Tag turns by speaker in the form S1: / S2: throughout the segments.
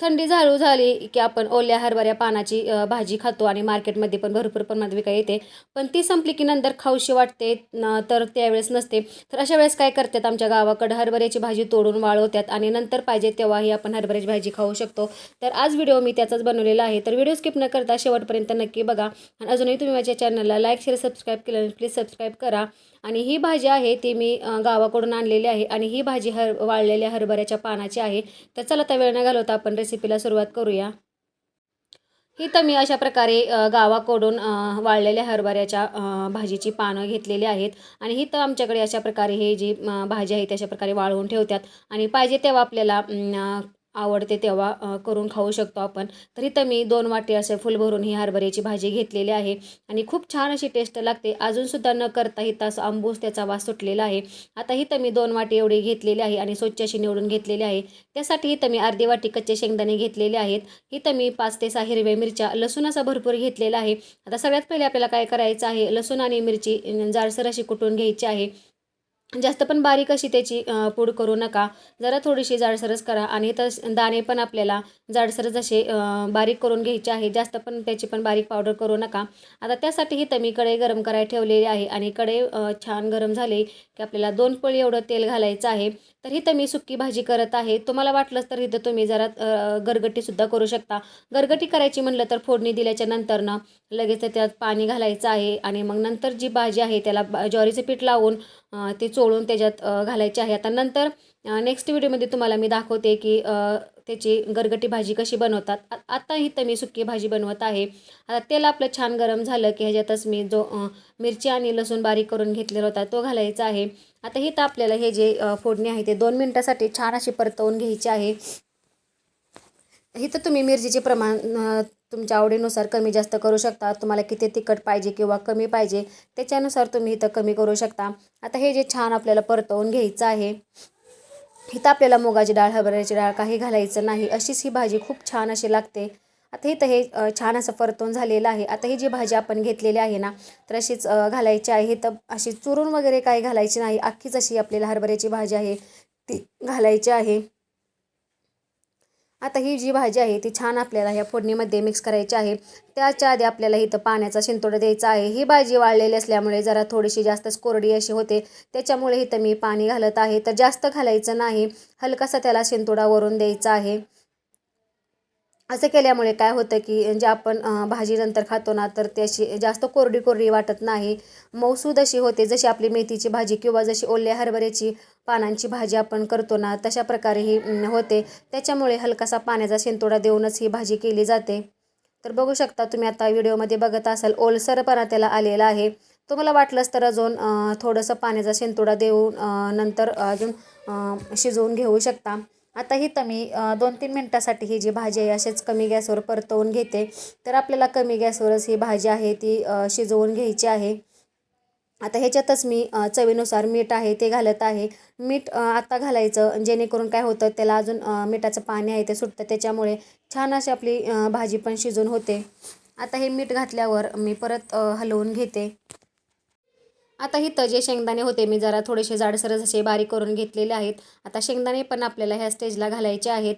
S1: थंडी झाळू झाली की आपण ओल्या हरभऱ्या पानाची भाजी खातो आणि मार्केटमध्ये पण भरपूर प्रमाणात विकाय येते. पण ती संपली की नंतर खाऊशी वाटते न तर त्यावेळेस नसते. तर अशा वेळेस काय करतात आमच्या गावाकडं? हरभऱ्याची भाजी तोडून वाळवतात आणि नंतर पाहिजे तेव्हाही आपण हरभऱ्याची भाजी खाऊ शकतो. तर आज व्हिडिओ मी त्याचाच बनवलेला आहे. तर व्हिडिओ स्किप न करता शेवटपर्यंत नक्की बघा. आणि अजूनही तुम्ही माझ्या चॅनलला लाईक शेअर सबस्क्राईब केलं प्लीज सबस्क्राईब करा. आणि ही भाजी आहे ती मी गावाकडून आणलेली आहे आणि ही भाजी हर वाळलेल्या हरभऱ्याच्या पानाची आहे. तर चला आता वेळ न घालवता आपण रेसिपीला सुरुवात करूया. ही तर मी अशा प्रकारे गावाकडून वाळलेल्या हरभऱ्याच्या भाजीची पानं घेतलेली आहेत. आणि ही तर आमच्याकडे अशा प्रकारे हे जी भाजी आहे तशा प्रकारे वाळवून ठेवतात. आणि पाहिजे तेव्हा आपल्याला आवडते तेव्हा करून खाऊ शकतो आपण. तर इथं मी दोन वाटी असे फुल भरून ही हरभऱ्याची भाजी घेतलेली आहे आणि खूप छान अशी टेस्ट लागते. अजूनसुद्धा न करता ही तास आंबूस त्याचा वास सुटलेला आहे. आता इथं मी दोन वाटी एवढी घेतलेली आहे आणि स्वच्छ अशी निवडून घेतलेली आहे. त्यासाठी इथं मी अर्धी वाटी कच्चे शेंगदाणे घेतलेले आहेत. इथं मी पाच ते सहा हिरव्या मिरच्या लसूण असा भरपूर घेतलेला आहे. आता सगळ्यात पहिले आपल्याला काय करायचं आहे? लसूण आणि मिरची जाडसर अशी कुटून घ्यायची आहे. जास्त पण बारीक अशी त्याची पूड करू नका. जरा थोडीशी जाडसरस करा आणि तर दाणे पण आपल्याला जाडसरस असे बारीक करून घ्यायचे आहे. जास्त पण त्याची पण बारीक पावडर करू नका. आता त्यासाठीही ही मी कढई गरम करायला ठेवलेली आहे आणि कढई छान गरम झाले की आपल्याला दोन पळी एवढं तेल घालायचं आहे. तर इथं मी सुक्की भाजी करत आहे. तुम्हाला वाटलंच तर इथं तुम्ही जरा गरगटीसुद्धा करू शकता. गरगटी करायची म्हणलं तर फोडणी दिल्याच्या नंतर ना लगेच त्यात पाणी घालायचं आहे आणि मग नंतर जी भाजी आहे त्याला ज्वारीचं पीठ लावून ते चोळून त्याच्यात घालायचे आहे. आता नंतर नेक्स्ट व्हिडिओमध्ये तुम्हाला मी दाखवते की त्याची गरगटी भाजी कशी बनवतात. आता इथं मी सुकी भाजी बनवत आहे. आता तेल आपलं छान गरम झालं की ह्याच्यातच मी जो मिरची आणि लसूण बारीक करून घेतलेला होता तो घालायचा आहे. आता इथं आपल्याला हे जे फोडणी आहे ते दोन मिनटासाठी छान अशी परतवून घ्यायची आहे. इथं तुम्ही मिरचीचे प्रमाण तुमच्या आवडीनुसार कमी जास्त करू शकता. तुम्हाला किती तिखट पाहिजे किंवा कमी पाहिजे त्याच्यानुसार तुम्ही इथं कमी करू शकता. आता हे जे छान आपल्याला परतवून घ्यायचं आहे इथं आपल्याला मुगाची डाळ हरभऱ्याची डाळ काही घालायचं नाही. अशीच ही भाजी खूप छान अशी लागते. आता इथं हे छान असं परतून झालेलं आहे. आता ही जी भाजी आपण घेतलेली आहे ना तर अशीच घालायची आहे. तर अशी चुरून वगैरे काही घालायची नाही. अख्खीच अशी आपल्याला हरभऱ्याची भाजी आहे ती घालायची आहे. आता ही जी भाजी आहे ती छान आपल्याला ह्या फोडणीमध्ये मिक्स करायची आहे. त्याच्या आधी आपल्याला इथं पाण्याचा शिंतोडा द्यायचा आहे. ही भाजी वाळलेली असल्यामुळे जरा थोडीशी जास्तच कोरडी अशी होते. त्याच्यामुळे इथं मी पाणी घालत आहे. तर जास्त घालायचं नाही. हलकासा त्याला शिंतोडा वरून द्यायचा आहे. असं केल्यामुळे काय होतं की जे आपण भाजीनंतर खातो ना तर ती अशी जास्त कोरडी कोरडी वाटत नाही. मौसूद अशी होते जशी आपली मेथीची भाजी किंवा जशी ओल्या हरभऱ्याची पानांची भाजी आपण करतो ना तशा प्रकारे ही होते. त्याच्यामुळे हलकासा पाण्याचा शेंतोडा देऊनच ही भाजी केली जाते. तर बघू शकता तुम्ही आता व्हिडिओमध्ये बघत असाल ओलसरपणा त्याला आलेला आहे. तुम्हाला वाटलंच तर अजून थोडंसं पाण्याचा शेंतोडा देऊन नंतर अजून शिजवून घेऊ शकता. आता ही मी दोन तीन मिनटासाठी ही जी भाजी आहे असेच कमी गॅसवर परतवून घेते. तर आपल्याला कमी गॅसवरच ही भाजी आहे ती शिजवून घ्यायची आहे. आता ह्याच्यातच मी चवीनुसार मीठ आहे ते घालत आहे. मीठ आता घालायचं जेणेकरून काय होतं त्याला अजून मिठाचं पाणी आहे ते सुटतं त्याच्यामुळे छान अशी आपली भाजी पण शिजून होते. आता हे मीठ घातल्यावर मी परत हलवून घेते. आता इथं जे शेंगदाणे होते. मी जरा थोडेसे जाडसरच असे बारीक करून घेतलेले आहेत. आता शेंगदाणे पण आपल्याला ह्या स्टेजला घालायचे आहेत.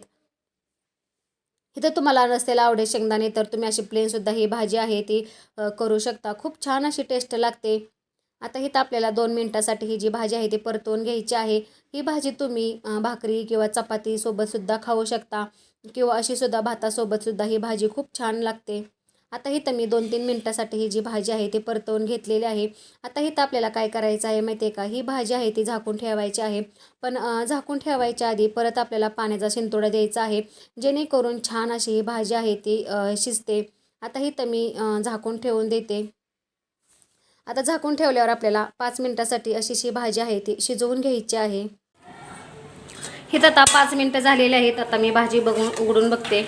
S1: इथं तुम्हाला नसेल आवडेल शेंगदाणे तर तुम्ही अशी प्लेनसुद्धा ही भाजी आहे ती करू शकता. खूप छान अशी टेस्ट लागते. आता इथं आपल्याला दोन मिनटासाठी ही जी भाजी आहे ती परतवून घ्यायची आहे. ही भाजी तुम्ही भाकरी किंवा चपातीसोबतसुद्धा खाऊ शकता किंवा अशीसुद्धा भातासोबतसुद्धा ही भाजी खूप छान लागते. आता इथं मी दोन तीन मिनटासाठी ही जी भाजी आहे ती परतवून घेतलेली आहे. आता इथं आपल्याला काय करायचं आहे माहिती आहे का? ही भाजी आहे ती झाकून ठेवायची आहे. पण झाकून ठेवायच्या आधी परत आपल्याला पाण्याचा शिंतोडा द्यायचा आहे. जेणेकरून छान अशी ही भाजी आहे ती शिजते. आता इथं मी झाकून ठेवून देते. आता झाकून ठेवल्यावर आपल्याला पाच मिनटासाठी अशी जी भाजी आहे ती शिजवून घ्यायची आहे. हिथं आता पाच मिनटं झालेली आहेत. आता मी भाजी बघून उघडून बघते.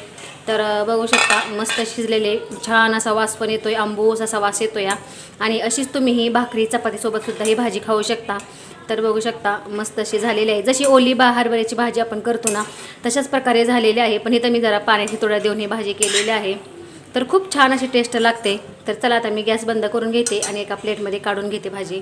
S1: तर बघू शकता मस्त शिजलेले छान असा वास पण येतोय आंबूस असा वास येतो या आणि अशीच तुम्ही ही भाकरी चपातीसोबत सुद्धा ही भाजी खाऊ शकता. तर बघू शकता मस्त अशी झालेली आहे. जशी ओली बा हरभऱ्याची भाजी आपण करतो ना तशाच प्रकारे झालेली आहे. पण इथं मी जरा पाण्याची थोडा देऊन ही भाजी केलेली आहे. तर खूप छान अशी टेस्ट लागते. तर चला आता मी गॅस बंद करून घेते आणि एका प्लेटमध्ये काढून घेते भाजी.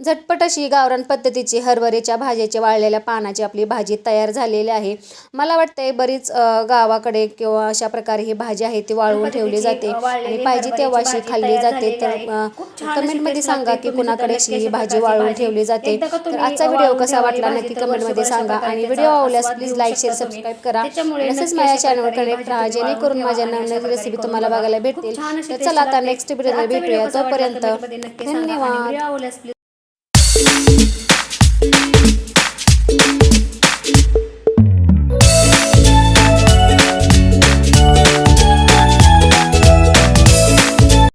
S1: झटपट अशी गावरान पद्धतीची हरभऱ्याच्या भाजीची वाळलेल्या पानाची आपली भाजी तयार झालेली आहे. मला वाटतंय बरीच गावाकडे किंवा अशा प्रकारे ही भाजी आहे ती वाळवून ठेवली जाते आणि पाहिजे तेव्हा अशी खाल्ली जाते. तर कमेंटमध्ये सांगा की कुणाकडे अशी ही भाजी वाळवून ठेवली जाते. तर आजचा व्हिडिओ कसा वाटला नक्की कमेंटमध्ये सांगा आणि व्हिडिओ आवडल्यास प्लीज लाईक शेअर सबस्क्राईब करा. तसेच माझ्या चॅनलवर कनेक्ट राहा जेणेकरून माझ्या नवीन रेसिपी तुम्हाला बघायला भेटतील. तर चला आता नेक्स्ट व्हिडिओ भेटूया. तोपर्यंत धन्यवाद.